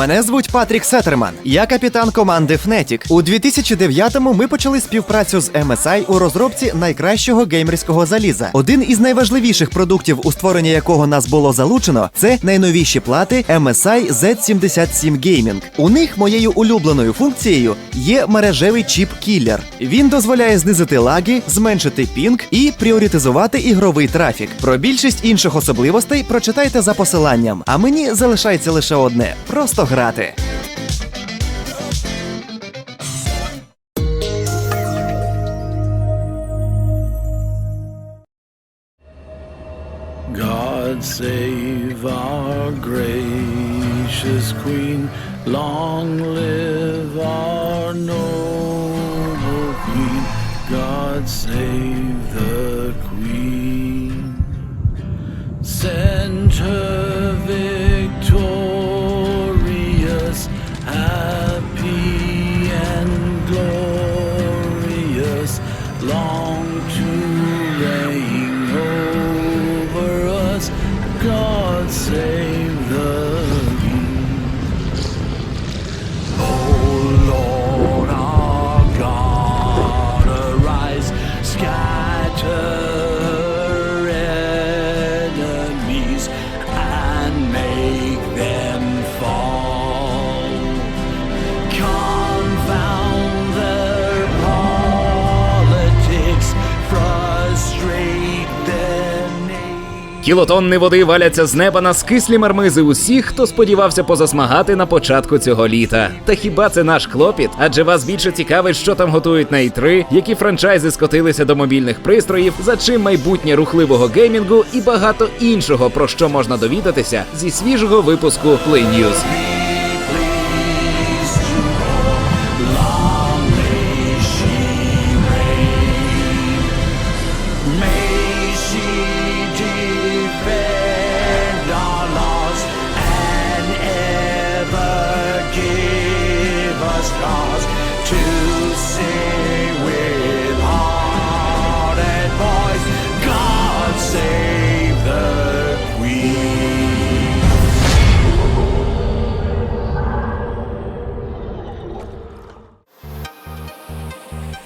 Мене звуть Патрік Сетерман. Я капітан команди Fnatic. У 2009-му ми почали співпрацю з MSI у розробці найкращого геймерського заліза. Один із найважливіших продуктів, у створення якого нас було залучено, це найновіші плати MSI Z77 Gaming. У них моєю улюбленою функцією є мережевий чіп кілер. Він дозволяє знизити лаги, зменшити пінг і пріоритизувати ігровий трафік. Про більшість інших особливостей прочитайте за посиланням. А мені залишається лише одне просто грати. God save our gracious Queen. Long live Кілотонни води валяться з неба на скислі мармизи усіх, хто сподівався позасмагати на початку цього літа. Та хіба це наш клопіт? Адже вас більше цікавить, що там готують на І3, які франчайзи скотилися до мобільних пристроїв, за чим майбутнє рухливого геймінгу і багато іншого, про що можна довідатися зі свіжого випуску Play News.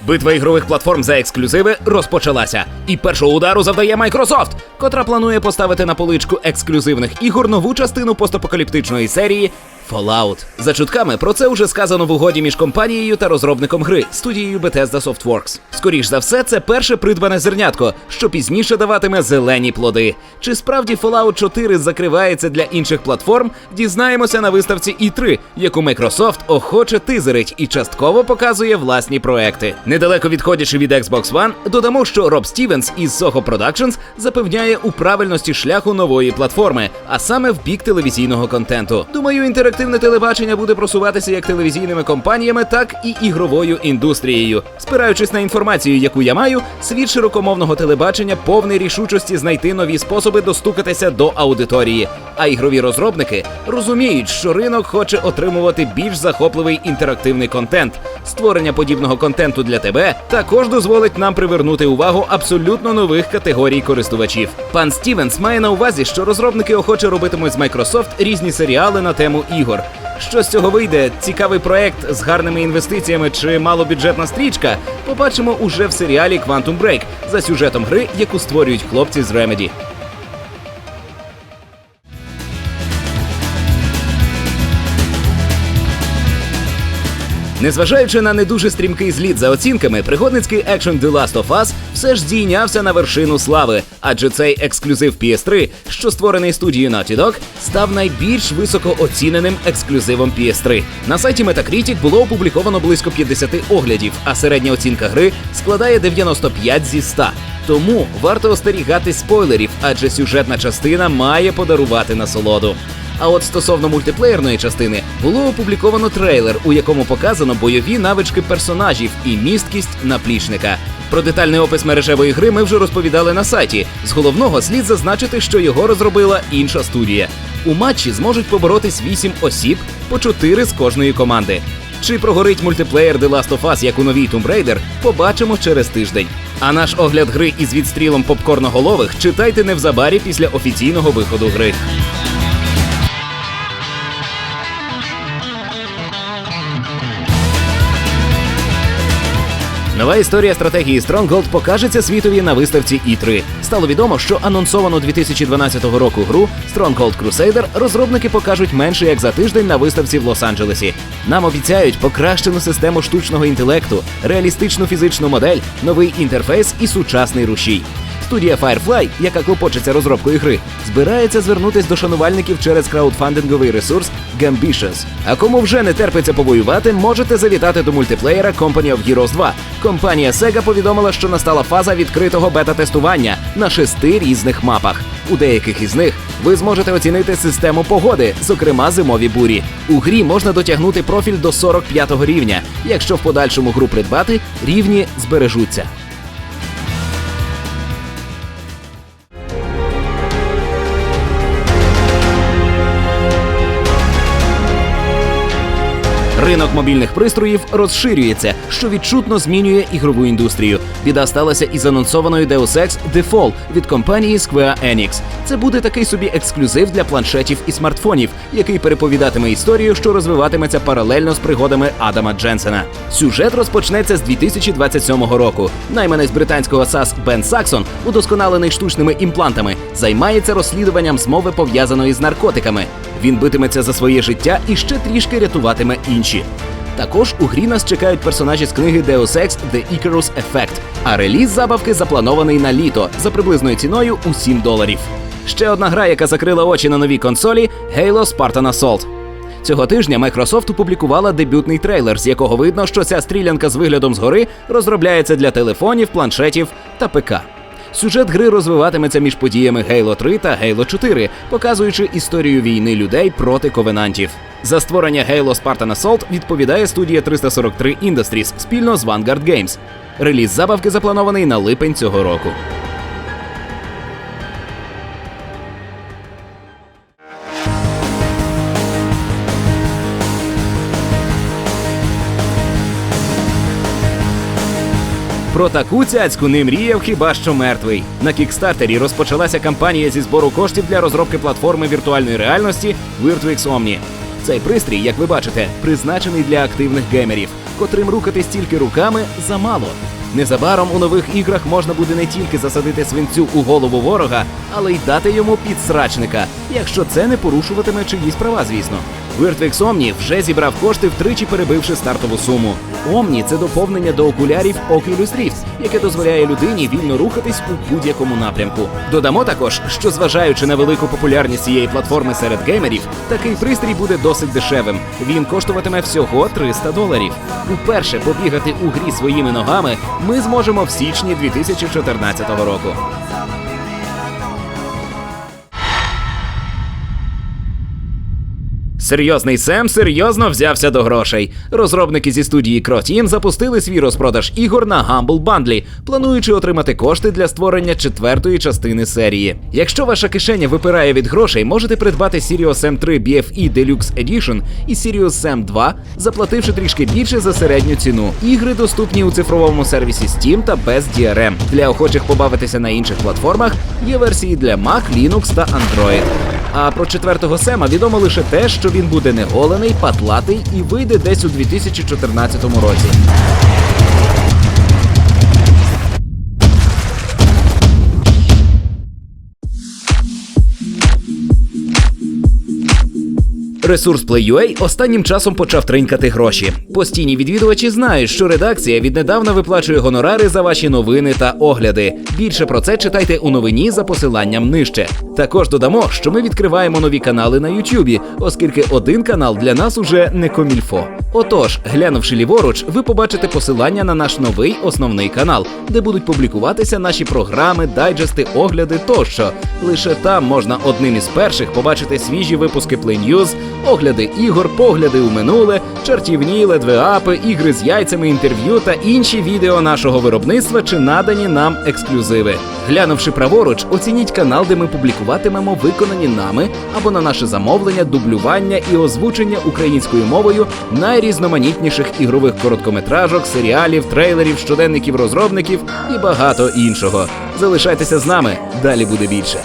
Битва ігрових платформ за ексклюзиви розпочалася. І першого удару завдає Microsoft, котра планує поставити на поличку ексклюзивних ігор нову частину постапокаліптичної серії Fallout. За чутками про це вже сказано в угоді між компанією та розробником гри студією Bethesda Softworks. Скоріш за все, це перше придбане зернятко, що пізніше даватиме зелені плоди. Чи справді Fallout 4 закривається для інших платформ? Дізнаємося на виставці E3, яку Microsoft охоче тизерить і частково показує власні проекти. Недалеко відходячи від Xbox One, додамо, що Роб Стівенс із Soho Productions запевняє у правильності шляху нової платформи, а саме в бік телевізійного контенту. Думаю, інтерактивне телебачення буде просуватися як телевізійними компаніями, так і ігровою індустрією. Спираючись на інформацію, яку я маю, світ широкомовного телебачення повний рішучості знайти нові способи достукатися до аудиторії. А ігрові розробники розуміють, що ринок хоче отримувати більш захопливий інтерактивний контент. Створення подібного контенту для тебе також дозволить нам привернути увагу абсолютно нових категорій користувачів. Пан Стівенс має на увазі, що розробники охоче робитимуть з Microsoft різні серіали на тему ігор. Що з цього вийде? Цікавий проект з гарними інвестиціями чи малобюджетна стрічка? Побачимо уже в серіалі Quantum Break за сюжетом гри, яку створюють хлопці з Remedy. Незважаючи на не дуже стрімкий зліт за оцінками, пригодницький екшен The Last of Us все ж здійнявся на вершину слави, адже цей ексклюзив PS3, що створений студією Naughty Dog, став найбільш високо оціненим ексклюзивом PS3. На сайті Metacritic було опубліковано близько 50 оглядів, а середня оцінка гри складає 95 зі 100. Тому варто остерігатись спойлерів, адже сюжетна частина має подарувати насолоду. А от стосовно мультиплеєрної частини було опубліковано трейлер, у якому показано бойові навички персонажів і місткість наплічника. Про детальний опис мережевої гри ми вже розповідали на сайті. З головного слід зазначити, що його розробила інша студія. У матчі зможуть поборотись 8 осіб по 4 з кожної команди. Чи прогорить мультиплеєр The Last of Us, як у новій Tomb Raider, побачимо через тиждень. А наш огляд гри із відстрілом попкорноголових читайте невзабарі після офіційного виходу гри. Нова історія стратегії Stronghold покажеться світові на виставці І3. Стало відомо, що анонсовану 2012 року гру Stronghold Crusader розробники покажуть менше як за тиждень на виставці в Лос-Анджелесі. Нам обіцяють покращену систему штучного інтелекту, реалістичну фізичну модель, новий інтерфейс і сучасний рушій. Студія Firefly, яка клопочеться розробкою гри, збирається звернутись до шанувальників через краудфандинговий ресурс Gambitious. А кому вже не терпиться повоювати, можете завітати до мультиплеєра Company of Heroes 2. Компанія Sega повідомила, що настала фаза відкритого бета-тестування на шести різних мапах. У деяких із них ви зможете оцінити систему погоди, зокрема зимові бурі. У грі можна дотягнути профіль до 45 рівня. Якщо в подальшому гру придбати, рівні збережуться. Ринок мобільних пристроїв розширюється, що відчутно змінює ігрову індустрію. Біда сталася із анонсованою Deus Ex The Fall від компанії Square Enix. Це буде такий собі ексклюзив для планшетів і смартфонів, який переповідатиме історію, що розвиватиметься паралельно з пригодами Адама Дженсена. Сюжет розпочнеться з 2027 року. Найманець британського САС Бен Саксон, удосконалений штучними імплантами, займається розслідуванням змови пов'язаної з наркотиками. Він битиметься за своє життя і ще трішки рятуватиме інші. Також у грі нас чекають персонажі з книги Deus Ex The Icarus Effect, а реліз забавки запланований на літо за приблизною ціною у 7 доларів. Ще одна гра, яка закрила очі на новій консолі Halo Spartan Assault. Цього тижня Microsoft опублікувала дебютний трейлер, з якого видно, що ця стрілянка з виглядом згори розробляється для телефонів, планшетів та ПК. Сюжет гри розвиватиметься між подіями Halo 3 та Halo 4, показуючи історію війни людей проти ковенантів. За створення Halo Spartan Assault відповідає студія 343 Industries спільно з Vanguard Games. Реліз забавки запланований на липень цього року. Про таку цяцьку не мріяв хіба що мертвий. На кікстартері розпочалася кампанія зі збору коштів для розробки платформи віртуальної реальності Virtuix Omni. Цей пристрій, як ви бачите, призначений для активних геймерів, котрим рухатись тільки руками замало. Незабаром у нових іграх можна буде не тільки засадити свинцю у голову ворога, але й дати йому підсрачника, якщо це не порушуватиме чиїсь права, звісно. Virtuix Omni вже зібрав кошти, втричі перебивши стартову суму. Omni – це доповнення до окулярів Oculus Rift, яке дозволяє людині вільно рухатись у будь-якому напрямку. Додамо також, що зважаючи на велику популярність цієї платформи серед геймерів, такий пристрій буде досить дешевим. Він коштуватиме всього 300 доларів. Уперше побігати у грі своїми ногами ми зможемо в січні 2014 року. Серйозний Сем серйозно взявся до грошей. Розробники зі студії Кротім запустили свій розпродаж ігор на Humble Bundle, плануючи отримати кошти для створення четвертої частини серії. Якщо ваша кишеня випирає від грошей, можете придбати Sirius M 3 BFE Deluxe Edition і Sirius Sam 2, заплативши трішки більше за середню ціну. Ігри доступні у цифровому сервісі Steam та без DRM. Для охочих побавитися на інших платформах є версії для Mac, Linux та Android. А про четвертого Сема відомо лише те, що він буде неголений, патлатий і вийде десь у 2014 році. Ресурс Play.ua останнім часом почав тринькати гроші. Постійні відвідувачі знають, що редакція віднедавна виплачує гонорари за ваші новини та огляди. Більше про це читайте у новині за посиланням нижче. Також додамо, що ми відкриваємо нові канали на Ютубі, оскільки один канал для нас уже не комільфо. Отож, глянувши ліворуч, ви побачите посилання на наш новий основний канал, де будуть публікуватися наші програми, дайджести, огляди тощо. Лише там можна одним із перших побачити свіжі випуски Play News, огляди ігор, погляди у минуле, чартівні ледвеапи, ігри з яйцями, інтерв'ю та інші відео нашого виробництва чи надані нам ексклюзиви. Глянувши праворуч, оцініть канал, де ми публікуватимемо виконані нами або на наше замовлення, дублювання і озвучення українською мовою найрізноманітніших ігрових короткометражок, серіалів, трейлерів, щоденників розробників і багато іншого. Залишайтеся з нами, далі буде більше.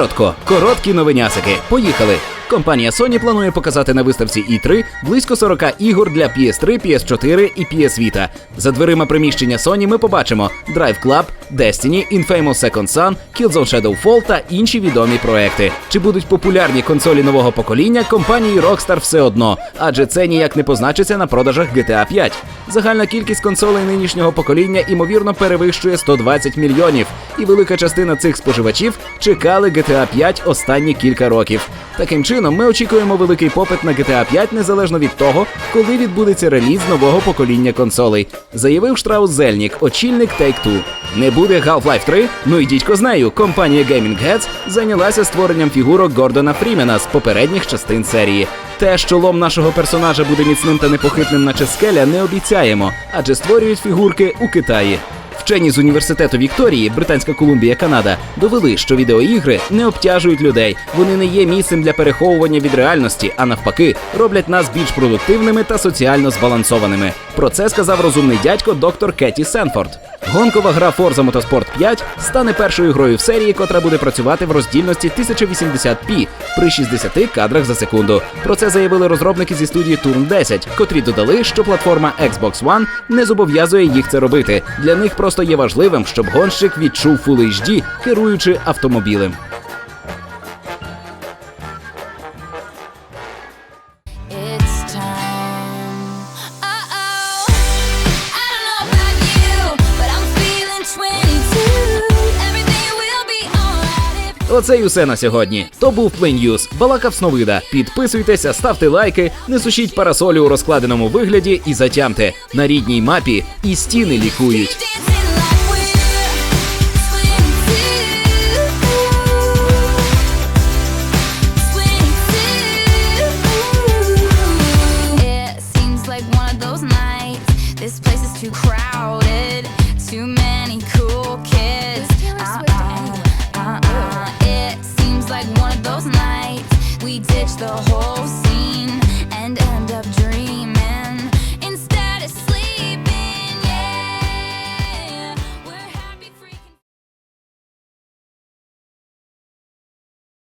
Коротко, короткі новинясики. Поїхали. Компанія Sony планує показати на виставці E3 близько 40 ігор для PS3, PS4 і PS Vita. За дверима приміщення Sony ми побачимо Drive Club, Destiny, Infamous Second Son, Killzone Shadowfall та інші відомі проекти. Чи будуть популярні консолі нового покоління компанії Rockstar все одно, адже це ніяк не позначиться на продажах GTA 5. Загальна кількість консолей нинішнього покоління імовірно перевищує 120 мільйонів, і велика частина цих споживачів чекали GTA 5 останні кілька років. Таким чином, ми очікуємо великий попит на GTA 5 незалежно від того, коли відбудеться реліз нового покоління консолей, заявив Штраус Зельнік, очільник Take-Two. Не буде Half-Life 3? Ну і дідько нею. Компанія Gaming Heads зайнялася створенням фігурок Гордона Фрімена з попередніх частин серії. Те, що лом нашого персонажа буде міцним та непохитним, наче скеля, не обіцяємо, адже створюють фігурки у Китаї. Вчені з університету Вікторії, Британська Колумбія, Канада, довели, що відеоігри не обтяжують людей. Вони не є місцем для переховування від реальності, а навпаки, роблять нас більш продуктивними та соціально збалансованими. Про це сказав розумний дядько доктор Кеті Сенфорд. Гонкова гра Forza Motorsport 5 стане першою грою в серії, котра буде працювати в роздільності 1080p при 60 кадрах за секунду. Про це заявили розробники зі студії Turn 10, котрі додали, що платформа Xbox One не зобов'язує їх це робити. Для них просто є важливим, щоб гонщик відчув Full HD, керуючи автомобілем. It's time. I don't know about you, but I'm feeling 22. Everything will be alright if Оце й усе на сьогодні. То був Play News. Балакав Сновида. Підписуйтеся, ставте лайки, не сушіть парасолі у розкладеному вигляді і затямте. На рідній мапі і стіни лікують. Nights. This place is too crowded. Too many cool kids. Uh-uh, uh-uh. It seems like one of those nights. We ditch the whole scene.